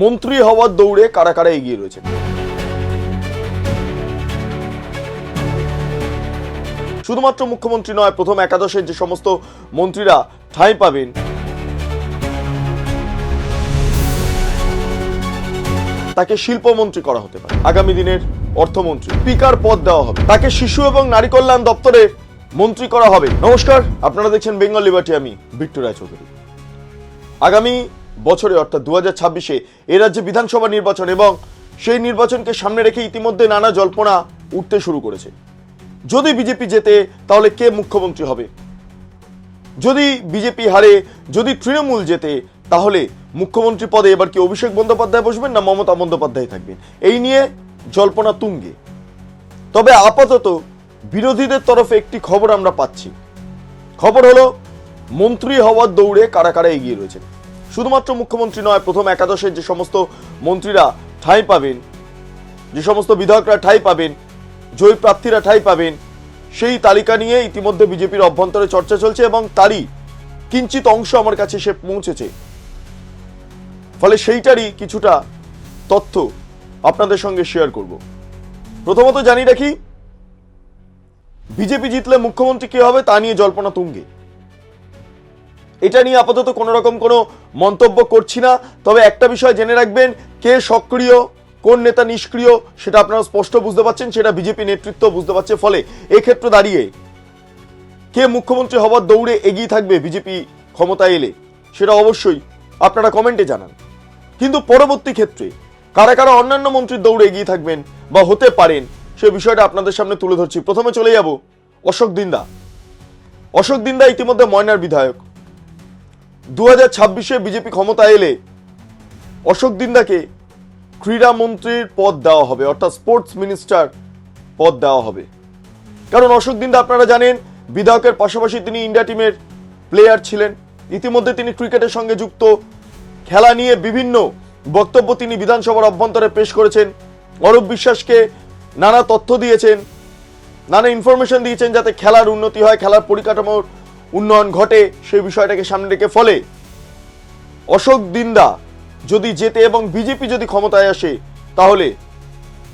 মন্ত্রী হওয়ার দৌড়ে কারা কারা এগিয়ে রয়েছে? শুধুমাত্র মুখ্যমন্ত্রী নয়, প্রথম একাদশের যে সমস্ত মন্ত্রীরা ঠাঁই পাবেন। তাকে শিল্পমন্ত্রী করা হতে পারে। আগামী দিনের অর্থমন্ত্রী স্পিকার পদ দেওয়া হবে। তাকে শিশু এবং নারী কল্যাণ দপ্তরে মন্ত্রী করা হবে। নমস্কার, আপনারা দেখছেন বেঙ্গল লিবার্টি, আমি বিট্টু রায়চৌধুরী আগামী বছরে অর্থাৎ দু হাজার ছাব্বিশে এ রাজ্যে বিধানসভা নির্বাচন এবং সেই নির্বাচনকে সামনে রেখে ইতিমধ্যে নানা জল্পনা উঠতে শুরু করেছে। যদি বিজেপি জেতে, তাহলে কে মুখ্যমন্ত্রী হবে? যদি বিজেপি হারে, যদি তৃণমূল জেতে, তাহলে মুখ্যমন্ত্রী পদে এবার কি অভিষেক বন্দ্যোপাধ্যায় বসবেন না মমতা বন্দ্যোপাধ্যায় থাকবেন? এই নিয়ে জল্পনা তুঙ্গে। তবে আপাতত বিরোধীদের তরফে একটি খবর আমরা পাচ্ছি। খবর হলো, মন্ত্রী হওয়ার দৌড়ে কারা কারা এগিয়ে রয়েছেন? শুধুমাত্র মুখ্যমন্ত্রী নয়, প্রথম একাদশের যে সমস্ত মন্ত্রীরা ঠাঁই পাবেন, যে সমস্ত বিধায়করা ঠাঁই পাবেন, জয়ী প্রার্থীরা ঠাঁই পাবেন, সেই তালিকা নিয়ে ইতিমধ্যে বিজেপির অভ্যন্তরে চর্চা চলছে এবং তারই কিঞ্চিত অংশ আমার কাছে সে পৌঁছেছে। ফলে সেইটারই কিছুটা তথ্য আপনাদের সঙ্গে শেয়ার করব। প্রথমত জানি রাখি, বিজেপি জিতলে মুখ্যমন্ত্রী কে হবে তা নিয়ে জল্পনা তুঙ্গে। এটা নিয়ে আপাতত কোনো রকম কোনো মন্তব্য করছি না। তবে একটা বিষয় জেনে রাখবেন, কে সক্রিয়, কোন নেতা নিষ্ক্রিয়, সেটা আপনারা স্পষ্ট বুঝতে পারছেন, সেটা বিজেপি নেতৃত্ব বুঝতে পারছে। ফলে এক্ষেত্রে দাঁড়িয়ে কে মুখ্যমন্ত্রী হওয়ার দৌড়ে এগিয়ে থাকবে বিজেপি ক্ষমতায় এলে, সেটা অবশ্যই আপনারা কমেন্টে জানান। কিন্তু পরবর্তী ক্ষেত্রে কারা কারা অন্যান্য মন্ত্রীর দৌড়ে এগিয়ে থাকবেন বা হতে পারেন, সে বিষয়টা আপনাদের সামনে তুলে ধরছি। প্রথমে চলে যাব অশোক দিন্দা। অশোক দিন্দা ইতিমধ্যে ময়নার বিধায়ক। দু হাজার ছাব্বিশে বিজেপি ক্ষমতায় এলে অশোক দিন্দাকে ক্রীড়া মন্ত্রীর পদ দেওয়া হবে, অর্থাৎ স্পোর্টস মিনিস্টার পদ দেওয়া হবে। কারণ অশোক দিন্দা, আপনারা জানেন, বিধায়কের পাশাপাশি তিনি ইন্ডিয়া টিমের প্লেয়ার ছিলেন। ইতিমধ্যে তিনি ক্রিকেটের সঙ্গে যুক্ত। খেলা নিয়ে বিভিন্ন বক্তব্য তিনি বিধানসভার অভ্যন্তরে পেশ করেছেন। অরূপ বিশ্বাসকে নানা তথ্য দিয়েছেন, নানা ইনফরমেশন দিয়েছেন যাতে খেলার উন্নতি হয়, খেলার পরিকাঠামোর উন্নয়ন ঘটে সেই বিষয়টাকে সামনে রেখে ফলে অশোক দিন্দা যদি জেতে এবং বিজেপি যদি ক্ষমতায় আসে, তাহলে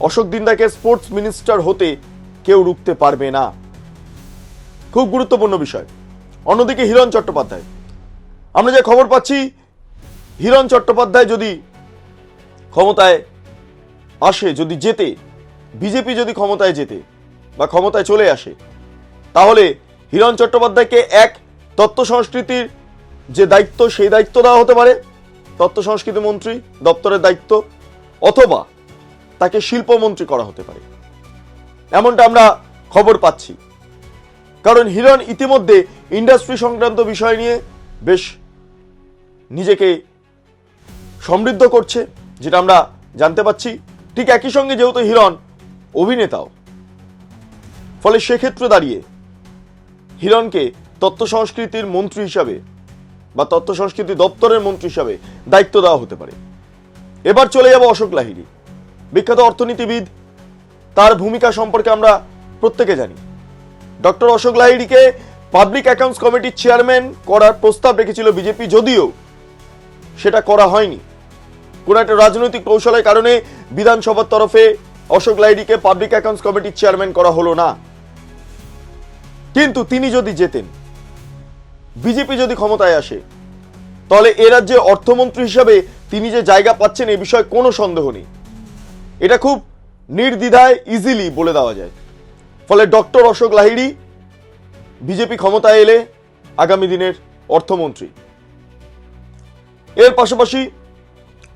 অশোক দিন্দাকে স্পোর্টস মিনিস্টার হতে কেউ রুখতে পারবে না। খুব গুরুত্বপূর্ণ বিষয়। অন্যদিকে হিরণ চট্টোপাধ্যায়। আমরা যে খবর পাচ্ছি, হিরণ চট্টোপাধ্যায় যদি ক্ষমতায় আসে, যদি জেতে, বিজেপি যদি ক্ষমতায় যেতে বা ক্ষমতায় চলে আসে, তাহলে হিরণ চট্টোপাধ্যায়কে এক তত্ত্ব সংস্কৃতির যে দায়িত্ব, সেই দায়িত্ব দেওয়া হতে পারে। তত্ত্ব সংস্কৃতি মন্ত্রী দপ্তরের দায়িত্ব, অথবা তাকে শিল্পমন্ত্রী করা হতে পারে। এমনটা আমরা খবর পাচ্ছি। কারণ হিরণ ইতিমধ্যে ইন্ডাস্ট্রি সংক্রান্ত বিষয় নিয়ে বেশ নিজেকে সমৃদ্ধ করছে, যেটা আমরা জানতে পাচ্ছি। ঠিক একই সঙ্গে যেহেতু হিরণ অভিনেতাও, ফলে সেক্ষেত্রে দাঁড়িয়ে হিরণকে তত্ত্ব সংস্কৃতির মন্ত্রী হিসাবে বা তত্ত্ব সংস্কৃতি দপ্তরের মন্ত্রী হিসাবে দায়িত্ব দেওয়া হতে পারে। এবার চলে যাব অশোক লাহিড়ী। বিখ্যাত অর্থনীতিবিদ, তার ভূমিকা সম্পর্কে আমরা প্রত্যেকে জানি। ডক্টর অশোক লাহিড়িকে পাবলিক অ্যাকাউন্টস কমিটির চেয়ারম্যান করার প্রস্তাব রেখেছিল বিজেপি, যদিও সেটা করা হয়নি। কোনো একটা রাজনৈতিক কৌশলের কারণে বিধানসভার তরফে অশোক লাহিড়ীকে পাবলিক অ্যাকাউন্টস কমিটির চেয়ারম্যান করা হলো না। কিন্তু তিনি যদি জেতেন, বিজেপি যদি ক্ষমতায় আসে, তাহলে এ রাজ্যে অর্থমন্ত্রী হিসাবে তিনি যে জায়গা পাচ্ছেন এ বিষয়ে কোনো সন্দেহ নেই। এটা খুব নির্দ্বিধায় ইজিলি বলে দেওয়া যায়। ফলে ডক্টর অশোক লাহিড়ী বিজেপি ক্ষমতায় এলে আগামী দিনের অর্থমন্ত্রী। এর পাশাপাশি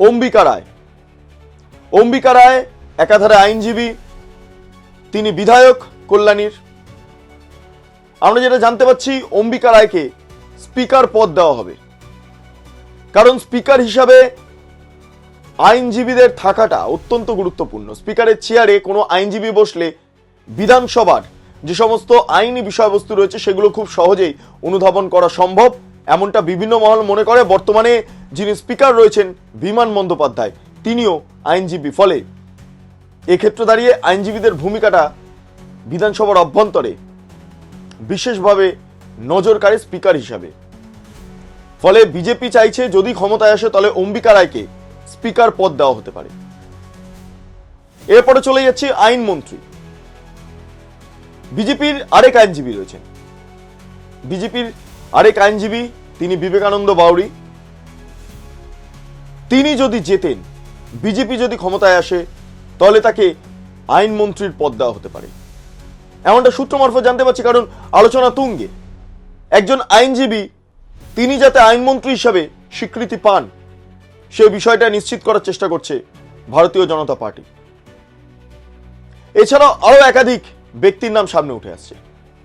অম্বিকা রায়। অম্বিকা রায় একাধারে আইনজীবী, তিনি বিধায়ক কল্যাণীর আমরা যেটা জানতে পাচ্ছি অম্বিকা রায়কে স্পিকার পদ দেওয়া হবে। কারণ স্পিকার হিসাবে আইনজীবীদের থাকাটা অত্যন্ত গুরুত্বপূর্ণ। স্পিকারের চেয়ারে কোনো আইনজীবী বসলে বিধানসভার যে সমস্ত আইনি বিষয়বস্তু রয়েছে, সেগুলো খুব সহজেই অনুধাবন করা সম্ভব। এমনটা বিভিন্ন মহল মনে করে। বর্তমানে যিনি স্পিকার রয়েছেন বিমান বন্দ্যোপাধ্যায়, তিনিও আইনজীবী। ফলে এক্ষেত্রে দাঁড়িয়ে আইনজীবীদের ভূমিকাটা বিধানসভার অভ্যন্তরে বিশেষভাবে নজরকারী স্পিকার হিসাবে। ফলে বিজেপি চাইছে যদি ক্ষমতায় আসে তাহলে অম্বিকা রায়কে স্পিকার পদ দেওয়া হতে পারে। এরপরে চলে যাচ্ছে আইনমন্ত্রী বিজেপির আরেক আইনজীবী রয়েছেন। বিজেপির আরেক আইনজীবী তিনি বিবেকানন্দ বাউরি তিনি যদি জেতেন, বিজেপি যদি ক্ষমতায় আসে, তাহলে তাকে আইনমন্ত্রীর পদ দেওয়া হতে পারে। এমনটা সূত্র মারফত জানতে পারছি, কারণ আলোচনা তুঙ্গে। একজন আইনজীবী, তিনি যাতে আইনমন্ত্রী হিসাবে স্বীকৃতি পান, সে বিষয়টা নিশ্চিত করার চেষ্টা করছে ভারতীয় জনতা পার্টি। এছাড়াও আরও একাধিক ব্যক্তির নাম সামনে উঠে আসছে।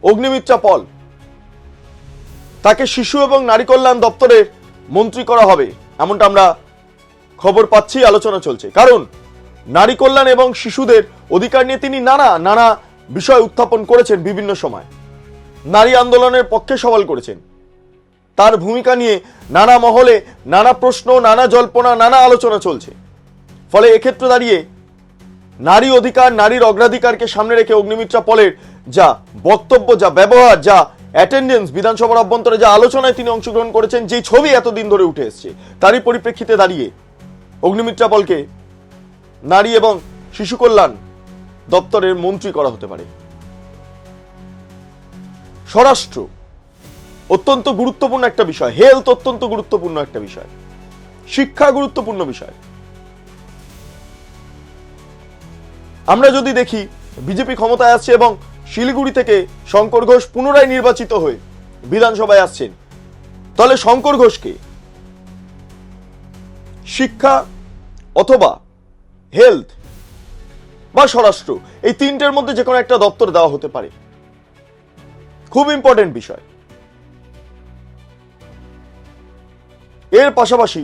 অগ্নিমিত্রা পল। তাকে শিশু এবং নারী কল্যাণ দপ্তরের মন্ত্রী করা হবে, এমনটা আমরা খবর পাচ্ছি, আলোচনা চলছে। কারণ নারী কল্যাণ এবং শিশুদের অধিকার নিয়ে তিনি নানা নানা বিষয় উত্থাপন করেছেন বিভিন্ন সময়। নারী আন্দোলনের পক্ষে সওয়াল করেছেন। তার ভূমিকা নিয়ে নানা মহলে নানা প্রশ্ন, নানা জল্পনা, নানা আলোচনা চলছে। ফলে এক্ষেত্রে দাঁড়িয়ে নারী অধিকার, নারীর অগ্রাধিকারকে সামনে রেখে অগ্নিমিত্রা পলের যা বক্তব্য, যা ব্যবহার, যা অ্যাটেন্ডেন্স বিধানসভার অভ্যন্তরে যা আলোচনায় তিনি অংশগ্রহণ করেছেন যে ছবি এতদিন ধরে উঠে এসছে, তারই পরিপ্রেক্ষিতে দাঁড়িয়ে অগ্নিমিত্রা পলকে নারী এবং শিশু কল্যাণ দপ্তরের মন্ত্রী করা হতে পারে। স্বরাষ্ট্র অত্যন্ত গুরুত্বপূর্ণ একটা বিষয়। হেলথ অত্যন্ত গুরুত্বপূর্ণ একটা বিষয়। শিক্ষা গুরুত্বপূর্ণ বিষয়। আমরা যদি দেখি, বিজেপি ক্ষমতায় আসছে এবং শিলিগুড়ি থেকে শঙ্কর ঘোষ পুনরায় নির্বাচিত হয়ে বিধানসভায় আসছেন, তাহলে শঙ্কর ঘোষকে শিক্ষা অথবা হেলথ বা স্বরাষ্ট্র, এই তিনটের মধ্যে যে কোনো একটা দপ্তর দেওয়া হতে পারে। খুব ইম্পর্টেন্ট বিষয়। এর পাশাপাশি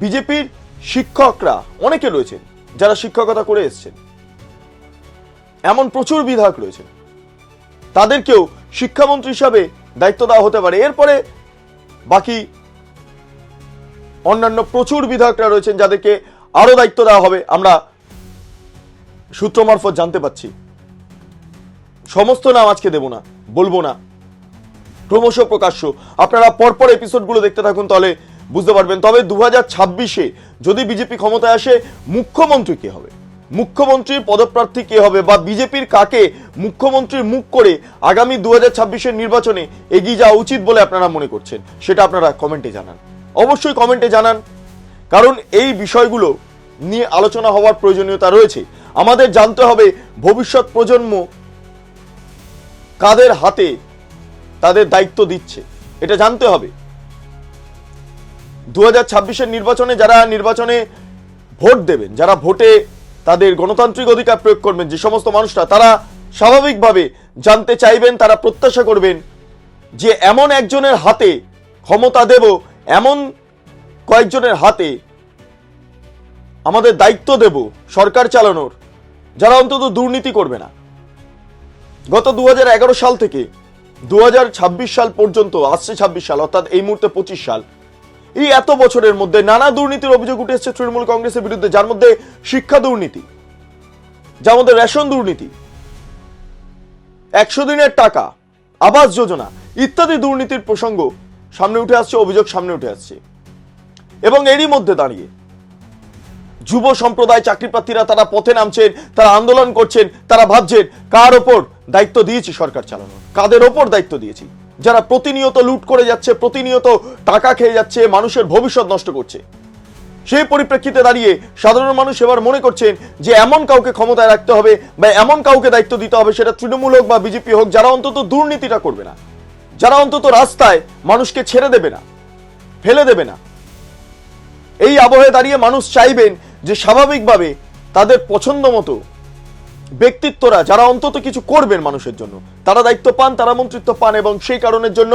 বিজেপির শিক্ষকরা অনেকে রয়েছেন যারা শিক্ষকতা করে এসছেন। এমন প্রচুর বিধায়ক রয়েছেন। তাদেরকেও শিক্ষামন্ত্রী হিসাবে দায়িত্ব দেওয়া হতে পারে। এরপরে বাকি অন্যান্য প্রচুর বিধায়করা রয়েছেন যাদেরকে আরও দায়িত্ব দেওয়া হবে। আমরা সূত্র মারফত জানতে পাচ্ছি। সমস্ত নাম আজকে দেব না, বলব না। ক্রমশ প্রকাশ্য। আপনারা পরপর এপিসোডগুলো দেখতে থাকুন তাহলে বুঝতে পারবেন। তবে দু হাজার ছাব্বিশে যদি বিজেপি ক্ষমতায় আসে, মুখ্যমন্ত্রী কে হবে? মুখ্যমন্ত্রীর পদপ্রার্থী কে হবে বা বিজেপির কাকে মুখ্যমন্ত্রীর মুখ করে আগামী দু হাজার ছাব্বিশের নির্বাচনে এগিয়ে যাওয়া উচিত বলে আপনারা মনে করছেন? সেটা আপনারা কমেন্টে জানান। অবশ্যই কমেন্টে জানান। কারণ এই বিষয়গুলো নিয়ে আলোচনা হওয়ার প্রয়োজনীয়তা রয়েছে। আমাদের জানতে হবে ভবিষ্যৎ প্রজন্ম কাদের হাতে তাদের দায়িত্ব দিচ্ছে, এটা জানতে হবে। দু হাজার নির্বাচনে যারা নির্বাচনে ভোট দেবেন, যারা ভোটে তাদের গণতান্ত্রিক অধিকার প্রয়োগ করবেন, যে সমস্ত মানুষরা, তারা স্বাভাবিকভাবে জানতে চাইবেন, তারা প্রত্যাশা করবেন যে এমন একজনের হাতে ক্ষমতা দেব, এমন কয়েকজনের হাতে আমাদের দায়িত্ব দেব সরকার চালানোর। যারা অন্তত দুর্নীতি করবে না। গত দু হাজার এগারো সাল থেকে দু হাজার ছাব্বিশ সাল পর্যন্ত, আসছে ছাব্বিশ সাল, অর্থাৎ এই মুহূর্তে পঁচিশ সাল, এই এত বছরের মধ্যে নানা দুর্নীতির অভিযোগ উঠে এসেছে তৃণমূল কংগ্রেসের বিরুদ্ধে, যার মধ্যে শিক্ষা দুর্নীতি, যার মধ্যে রেশন দুর্নীতি, একশো দিনের টাকা, আবাস যোজনা ইত্যাদি দুর্নীতির প্রসঙ্গ সামনে উঠে আসছে, অভিযোগ সামনে উঠে আসছে। এবং এরই মধ্যে দাঁড়িয়ে যুব সম্প্রদায় চাকরি প্রার্থীরা তারা পথে নামছেন, তারা আন্দোলন করছেন, তারা ভাবছেন কার ওপর দায়িত্ব দিয়েছি সরকার চালানোর কাদের ওপর দায়িত্ব দিয়েছি? যারা প্রতিনিয়ত লুট করে যাচ্ছে, প্রতিনিয়ত টাকা খেয়ে যাচ্ছে, মানুষের ভবিষ্যৎ নষ্ট করছে। সেই পরিপ্রেক্ষিতে দাঁড়িয়ে সাধারণ মানুষ এবার মনে করছেন যে এমন কাউকে ক্ষমতায় রাখতে হবে বা এমন কাউকে দায়িত্ব দিতে হবে, সেটা তৃণমূল হোক বা বিজেপি হোক, যারা অন্তত দুর্নীতিটা করবে না। যারা অন্তত রাস্তায় মানুষকে ছেড়ে দেবে না, ফেলে দেবে না। এই আবহে দাঁড়িয়ে মানুষ চাইবেন যে স্বাভাবিকভাবে তাদের পছন্দ মতো ব্যক্তিত্বরা, যারা অন্তত কিছু করবেন মানুষের জন্য, তারা দায়িত্ব পান, তারা মন্ত্রিত্ব পান এবং সেই কারণের জন্য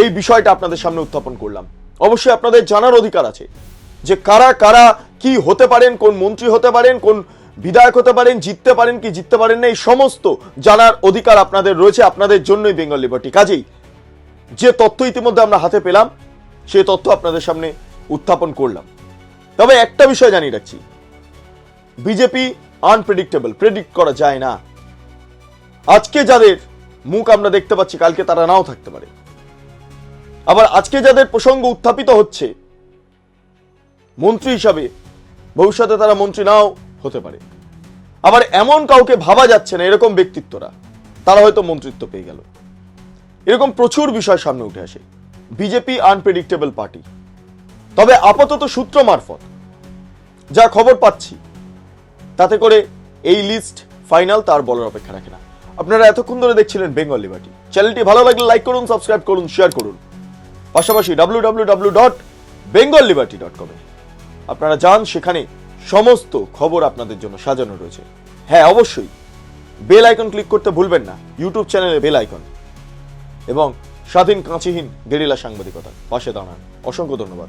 এই বিষয়টা আপনাদের সামনে উত্থাপন করলাম। অবশ্যই আপনাদের জানার অধিকার আছে যে কারা কারা কি হতে পারেন, কোন মন্ত্রী হতে পারেন, কোন বিধায়ক হতে পারেন, জিততে পারেন কি জিততে পারেন না, এই সমস্ত জানার অধিকার আপনাদের রয়েছে, আপনাদের জন্যই বেঙ্গল লিবার্টি। কাজেই যে তথ্য ইতিমধ্যে আমরা হাতে পেলাম সেই তথ্য আপনাদের সামনে উত্থাপন করলাম। তবে একটা বিষয় জানিয়ে রাখছি। বিজেপি আনপ্রেডিক্টেবল প্রেডিক্ট করা যায় না। আজকে যাদের মুখ আমরা দেখতে পাচ্ছি, কালকে তারা নাও থাকতে পারে। আবার আজকে যাদের প্রসঙ্গ উত্থাপিত হচ্ছে, মন্ত্রী হিসাবে ভবিষ্যতে তারা মন্ত্রী নাও হতে পারে। আবার এমন কাউকে ভাবা যাচ্ছে না, এরকম ব্যক্তিত্বরা, তারা হয়তো মন্ত্রিত্ব পেয়ে গেল। এরকম প্রচুর বিষয় সামনে উঠে আসে। বিজেপি আনপ্রেডিক্টেবল পার্টি তবে আপাতত সূত্র মারফত যা খবর পাচ্ছি, তাতে করে এই লিস্ট ফাইনাল তার বলার অপেক্ষা রাখে না। আপনারা এতক্ষণ ধরে দেখছিলেন বেঙ্গল লিবার্টি চ্যানেলটি ভালো লাগলে লাইক করুন সাবস্ক্রাইব করুন শেয়ার করুন। পাশাপাশি W W W dot Bengal liberty dot কমে আপনারা যান, সেখানে সমস্ত খবর আপনাদের জন্য সাজানো রয়েছে। হ্যাঁ অবশ্যই বেল আইকন ক্লিক করতে ভুলবেন না ইউটিউব চ্যানেলে বেল আইকন এবং স্বাধীন কাঁচিহীন গেরিলা সাংবাদিকতা। পাশে দাঁড়ান। অসংখ্য ধন্যবাদ।